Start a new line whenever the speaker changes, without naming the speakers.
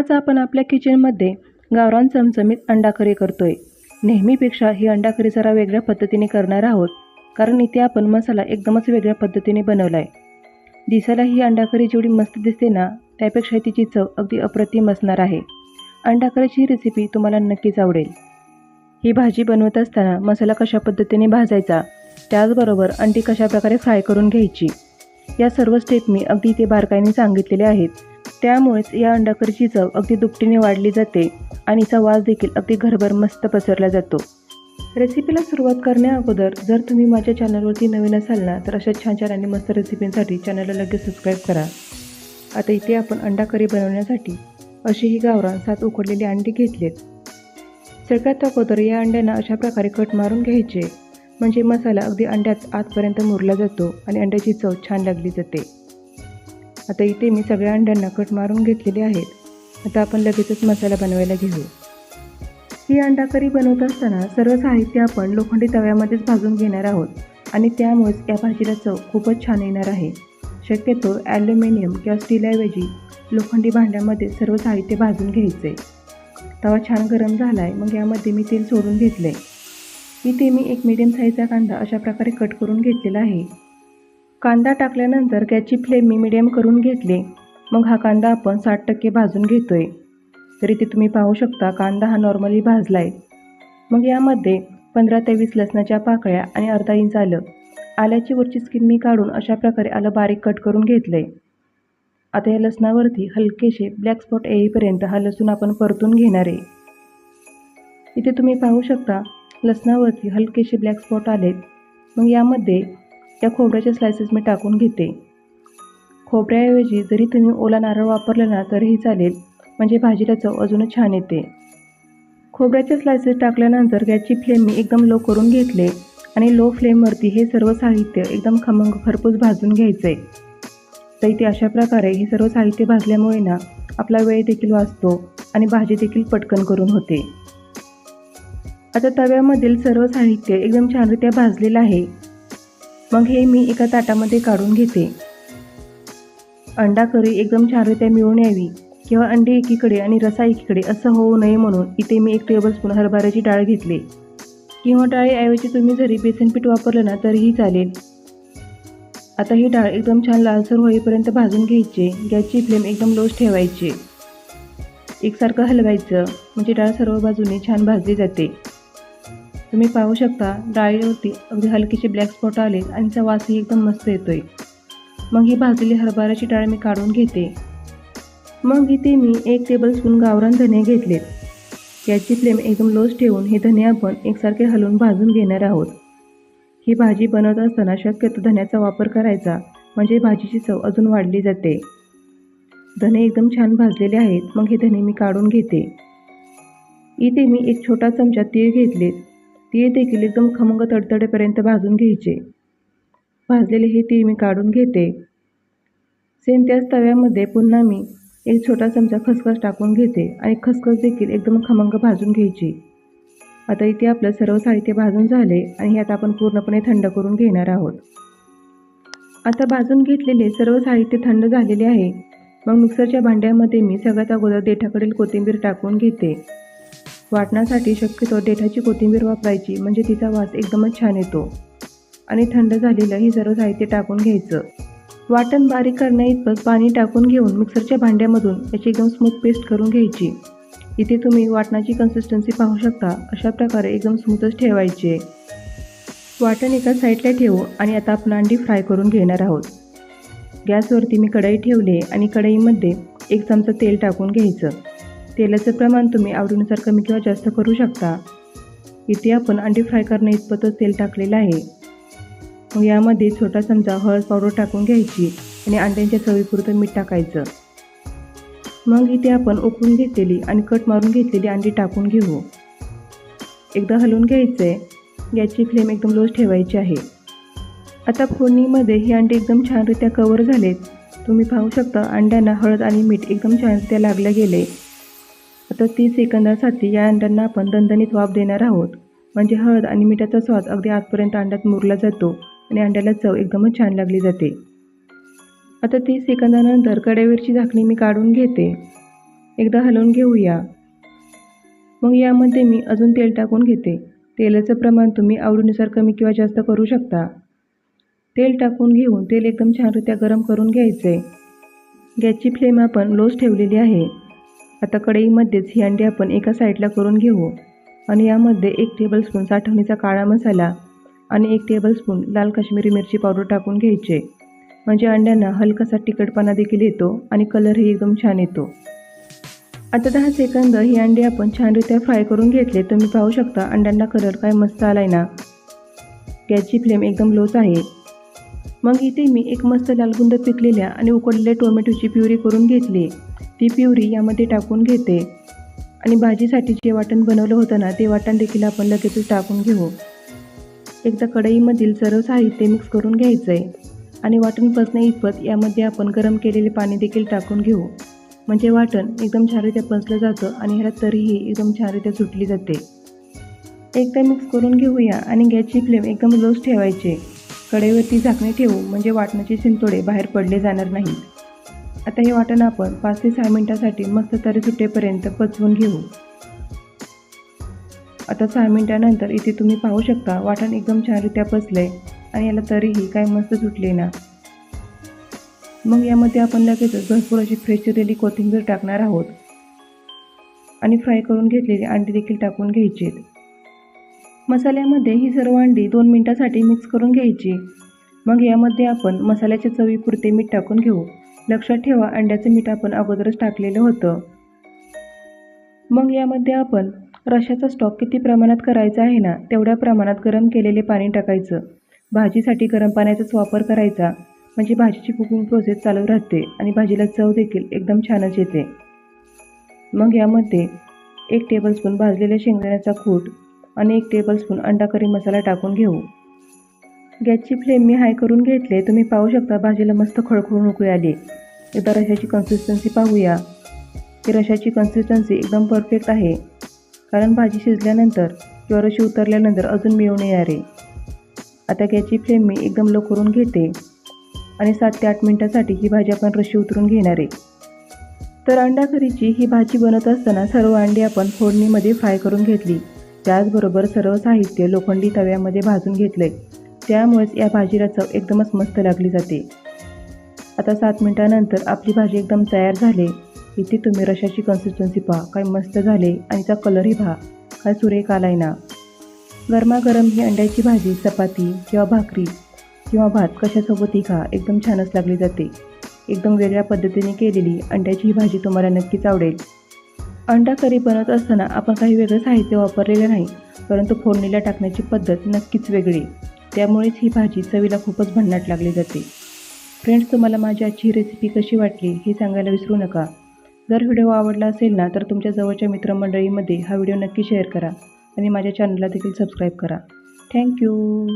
आज आपण आपल्या किचनमध्ये गावरान चमचमीत अंडाकरी करतो करतोय. नेहमीपेक्षा ही अंडाकरी जरा वेगळ्या पद्धतीने करणार आहोत कारण इथे आपण मसाला एकदमच वेगळ्या पद्धतीने बनवला आहे दिसायला ही अंडाकरी जेवढी मस्त दिसते ना त्यापेक्षा तिची चव अगदी अप्रतिम असणार आहे. अंडाकरीची रेसिपी तुम्हाला नक्कीच आवडेल. ही भाजी बनवत असताना मसाला कशा पद्धतीने भाजायचा त्याचबरोबर अंडी कशा प्रकारे फ्राय करून घ्यायची या सर्व स्टेप मी अगदी ते बारकाईने सांगितलेले आहेत. त्यामुळेच या अंडाकरीची चव अगदी दुपटीने वाढली जाते आणि हिचा वास देखील अगदी घरभर मस्त पसरला जातो. रेसिपीला सुरुवात करण्याअगोदर जर तुम्ही माझ्या चॅनलवरती नवीन असाल ना तर अशा छान छान आणि मस्त रेसिपींसाठी चॅनलला लगेच सबस्क्राईब करा. आता इथे आपण अंडा करी बनवण्यासाठी अशी ही गावरान सात उकडलेली अंडी घेतलीत. सगळ्यात अगोदर या अंड्यांना अशा प्रकारे कट मारून घ्यायचे. म्हणजे मसाला अगदी अंड्यात आतपर्यंत मुरला जातो आणि अंड्याची चव छान लागली जाते. आता इथे मी सगळ्या अंड्यांना कट मारून घेतलेले आहेत. आता आपण लगेचच मसाला बनवायला घेऊ. ही अंडा करी बनवत असताना सर्व साहित्य आपण लोखंडी तव्यामध्येच भाजून घेणार आहोत आणि त्यामुळेच या भाजीला चव खूपच छान येणार आहे. शक्यतो ॲल्युमिनियम किंवा स्टीलऐवजी लोखंडी भांड्यामध्ये सर्व साहित्य भाजून घ्यायचे. तवा छान गरम झाला आहे मग यामध्ये मी तेल सोडून घेतलं आहे इथे मी एक मीडियम साईजचा कांदा अशा प्रकारे कट करून घेतलेला आहे. कांदा टाकल्यानंतर गॅसची फ्लेम मी मिडियम करून घेतले. मग हा कांदा आपण साठ टक्के भाजून घेतोय. तर इथे तुम्ही पाहू शकता कांदा हा नॉर्मली भाजला आहे मग यामध्ये पंधरा ते वीस लसणाच्या पाकळ्या आणि अर्धा इंच आलं. आल्याची वरची स्किन मी काढून अशा प्रकारे आलं बारीक कट करून घेतलं आहे आता या लसणावरती हलकेसे ब्लॅक स्पॉट येईपर्यंत हा लसूण आपण परतून घेणार आहे. इथे तुम्ही पाहू शकता लसणावरती हलकेसे ब्लॅक स्पॉट आलेत. मग यामध्ये या खोबऱ्याचे स्लायसेस मी टाकून घेते. खोबऱ्याऐवजी जरी तुम्ही ओला नारळ वापरला ना तरीही चालेल. म्हणजे भाजीला चव अजूनच छान येते. खोबऱ्याचे स्लायसेस टाकल्यानंतर गॅसची फ्लेम मी एकदम लो करून घेतले आणि लो फ्लेमवरती हे सर्व साहित्य एकदम खमंग खरपूस भाजून घ्यायचं. आहे तर इथे अशा प्रकारे हे सर्व साहित्य भाजल्यामुळे ना आपला वेळ देखील वाचतो आणि भाजी देखील पटकन करून होते. आता तव्यामधील सर्व साहित्य एकदम छानरित्या भाजलेलं आहे. मग हे मी एका ताटामध्ये काढून घेते. अंडा करी एकदम छानरित्या मिळून यावी. किंवा अंडी एकीकडे आणि रसा एकीकडे असं होऊ नये म्हणून इथे मी एक टेबलस्पून हरभऱ्याची डाळ घेतली. किंवा डाळीऐवजी तुम्ही जरी बेसन पीठ वापरलं ना तरीही चालेल. आता ही डाळ एकदम छान लालसर होईपर्यंत भाजून घ्यायची. गॅसची फ्लेम एकदम लोज ठेवायची. एकसारखं हलवायचं. म्हणजे डाळ सर्व बाजूने छान भाजली जाते. तुम्ही पाहू शकता डाळीवरती अगदी हलकीचे ब्लॅक स्पॉट आले आणि त्याचा वासही एकदम मस्त येतोय. मग ही भाजलेली हरभऱ्याची डाळ मी काढून घेते. मग इथे मी एक टेबलस्पून गावरान धने घेतलेत याची फ्लेम एकदम लोच ठेवून हे धने आपण एकसारखे हलवून भाजून घेणार आहोत. ही भाजी बनवत असताना शक्यतो धन्याचा वापर करायचा म्हणजे भाजीची चव अजून वाढली जाते. धने एकदम छान भाजलेले आहेत मग हे धने मी काढून घेते. इथे मी एक छोटा चमचा तीळ घेतले ती देखील एकदम खमंग तडतडेपर्यंत भाजून घ्यायचे. भाजलेले हे तीळ मी काढून घेते. सेम त्याच तव्यामध्ये पुन्हा मी एक छोटा चमचा खसखस टाकून घेते आणि खसखस देखील एकदम खमंग भाजून घ्यायची. आता इथे आपलं सर्व साहित्य भाजून झाले आणि ह्यात आपण पूर्णपणे थंड करून घेणार आहोत. आता भाजून घेतलेले सर्व साहित्य थंड झालेले आहे. मग मिक्सरच्या भांड्यामध्ये मी सगळ्यात अगोदर देठाकडील कोथिंबीर टाकून घेते. वाटण्यासाठी शक्यतो देठाची कोथिंबीर वापरायची म्हणजे तिचा वास एकदमच छान येतो. आणि थंड झालेलं हे सर्व साहित्य टाकून घ्यायचं. वाटण बारीक करण्याइतपत पाणी टाकून घेऊन मिक्सरच्या भांड्यामधून याची एकदम स्मूथ पेस्ट करून घ्यायची. इथे तुम्ही वाटणाची कन्सिस्टन्सी पाहू शकता अशा प्रकारे एकदम स्मूथच ठेवायचे. वाटण एका साईडला ठेवू आणि आता आपण अंडी फ्राय करून घेणार आहोत. गॅसवरती मी कढई ठेवली आणि कढईमध्ये एक चमचा तेल टाकून घ्यायचं. तेलाचं प्रमाण तुम्ही आवडीनुसार कमी किंवा जास्त करू शकता. इथे आपण अंडी फ्राय करणे इतपतच तेल टाकलेलं आहे. मग यामध्ये छोटा चमचा हळद पावडर टाकून घ्यायची आणि अंड्यांच्या चवीपुरतं मीठ टाकायचं. मग इथे आपण उकळून घेतलेली आणि कट मारून घेतलेली अंडी टाकून घेऊ. एकदा हलवून घ्यायचं. आहे गॅसची फ्लेम एकदम लोच ठेवायची आहे. आता फोडणीमध्ये ही अंडी एकदम छानरित्या कवर झालेत. तुम्ही पाहू शकता अंड्यांना हळद आणि मीठ एकदम छानरित्या लागले गेले. आता तीस सेकंदासाठी या अंड्यांना आपण दणदणीत वाफ देणार आहोत. म्हणजे हळद आणि मिठाचा स्वाद अगदी आतपर्यंत अंड्यात मुरला जातो आणि अंड्याला चव एकदमच छान लागली जाते. आता तीस सेकंदानंतर कडेवरची झाकणी मी काढून घेते. एकदा हलवून घेऊया. मग यामध्ये मी अजून तेल टाकून घेते. तेलाचं प्रमाण तुम्ही आवडीनुसार कमी किंवा जास्त करू शकता. तेल टाकून घेऊन तेल एकदम छानरित्या गरम करून घ्यायचं. आहे गॅसची फ्लेम आपण लोच ठेवलेली आहे. आता कढईमध्येच ही अंडी आपण एका साईडला करून घेऊ. आणि यामध्ये एक टेबलस्पून साठवणीचा काळा मसाला आणि एक टेबलस्पून लाल काश्मीरी मिरची पावडर टाकून घ्यायचे. म्हणजे अंड्यांना हलकासा तिखटपणा देखील येतो आणि कलरही एकदम छान येतो. आता दहा सेकंद ही अंडी आपण छानरित्या फ्राय करून घेतले. तुम्ही पाहू शकता अंड्यांना कलर काय मस्त आलाय ना. गॅसची फ्लेम एकदम लोच आहे. मग इथे मी एक मस्त लालगुंद पिकलेल्या आणि उकडलेल्या टोमॅटोची प्युरी करून घेतली. ती प्युरी यामध्ये टाकून घेते. आणि भाजीसाठी जे वाटण बनवलं होतं ना ते वाटण देखील आपण लगेचच टाकून घेऊ. एकदा कढईमधील सर्व साहित्य मिक्स करून घ्यायचं आहे आणि वाटण पचण्या इतपत यामध्ये आपण गरम केलेले पाणी देखील टाकून घेऊ. म्हणजे वाटण एकदम छानरित्या पचलं जातं आणि ह्याला तरीही एकदम छानरित्या सुटली जाते. एकदा मिक्स करून घेऊया आणि गॅसची फ्लेम एकदम लोच ठेवायचे. कढईवरती झाकणे ठेवू म्हणजे वाटणाचे शिंतोडे बाहेर पडले जाणार नाहीत. आता हे वाटण आपण पाच ते सहा मिनटासाठी मस्त तरी सुटेपर्यंत पचवून घेऊ. आता सहा मिनटानंतर इथे तुम्ही पाहू शकता वाटण एकदम छानरित्या पचलंय आणि याला तरीही काय मस्त सुटले ना. मग यामध्ये आपण लगेचच भरपूर अशी फ्रेश चिरलेली कोथिंबीर टाकणार आहोत. आणि फ्राय करून घेतलेली अंडी देखील टाकून घ्यायची मसाल्यामध्ये ही सर्व अंडी दोन मिनटासाठी मिक्स करून घ्यायची. मग यामध्ये आपण मसाल्याच्या चवीपुरते मीठ टाकून घेऊ. लक्षात ठेवा अंड्याचं मीठ आपण अगोदरच टाकलेलं होतं. मग यामध्ये आपण रशाचा स्टॉक किती प्रमाणात करायचा आहे ना तेवढ्या प्रमाणात गरम केलेले पाणी टाकायचं. भाजीसाठी गरम पाण्याचाच वापर करायचा. म्हणजे भाजीची कुकिंग प्रोसेस चालू राहते आणि भाजीला चव देखील एकदम छानच येते. मग यामध्ये एक टेबलस्पून भाजलेल्या शेंगदाण्याचा कूट आणि एक टेबलस्पून अंडा करी मसाला टाकून घेऊ. गॅसची फ्लेम मी हाय करून घेतले. तुम्ही पाहू शकता भाजीला मस्त खळखळून उकळी आली. एकदा रशाची कन्सिस्टन्सी पाहूया. की रशाची कन्सिस्टन्सी एकदम परफेक्ट आहे. कारण भाजी शिजल्यानंतर किंवा रशी उतरल्यानंतर अजून मिळून येणार आहे. आता गॅसची फ्लेम मी एकदम लो करून घेते. आणि सात ते आठ मिनटासाठी ही भाजी आपण रशी उतरून घेणार आहे. तर अंडा करीची ही भाजी बनत असताना सर्व अंडी आपण फोडणीमध्ये फ्राय करून घेतली. त्याचबरोबर सर्व साहित्य लोखंडी तव्यामध्ये भाजून घेतले त्यामुळेच या भाजीला चव एकदमच मस्त लागली जाते. आता सात मिनटानंतर आपली भाजी एकदम तयार झाली. इथे तुम्ही रशाची कन्सिस्टन्सी पहा. काय मस्त झाले आणि त्या कलरही पहा. काय सुरेख आलाय ना. गरमागरम ही अंड्याची भाजी चपाती किंवा भाकरी किंवा भात कशासोबतही खा. एकदम छानच लागली जाते. एकदम वेगळ्या पद्धतीने केलेली अंड्याची ही भाजी तुम्हाला नक्कीच आवडेल. अंडा करी बनवत असताना आपण काही वेगळं साहित्य वापरलेलं नाही परंतु फोडणीला टाकण्याची पद्धत नक्कीच वेगळी. त्यामुळेच ही भाजी चवीला खूपच भन्नाट लागली जाते. फ्रेंड्स तुम्हाला माझी आजची रेसिपी कशी वाटली हे सांगायला विसरू नका. जर व्हिडिओ आवडला असेल ना तर तुमच्या जवळच्या मित्रमंडळीमध्ये हा व्हिडिओ नक्की शेअर करा आणि माझ्या चॅनलला देखील सबस्क्राईब करा. थँक्यू